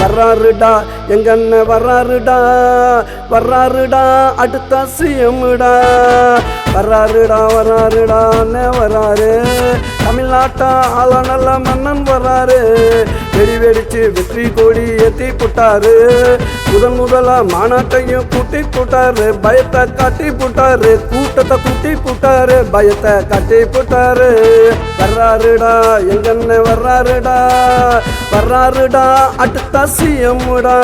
வர்றாருடா எங்க அண்ணன் வர்றாருடா வர்றாருடா அடுத்த சிஎம்டா வர்றாருடா வர்றாருடா அண்ணன் வர்றாரு. தமிழ்நாட்டா ஆள நல்ல மன்னன் வர்றாரு. வெடி வெடிச்சு வெற்றி கொடி ஏற்றி புட்டாரு. முதன் முதலா மாநாட்டையும் கூட்டி போட்டாரு பயத்தை காட்டி போட்டாரு கூட்டத்தை கூட்டி போட்டாரு பயத்தை காட்டி போட்டாரு. வர்றாருடா எங்கன்னு வர்றாருடா வர்றாருடா அடுத்த சிஎம்டா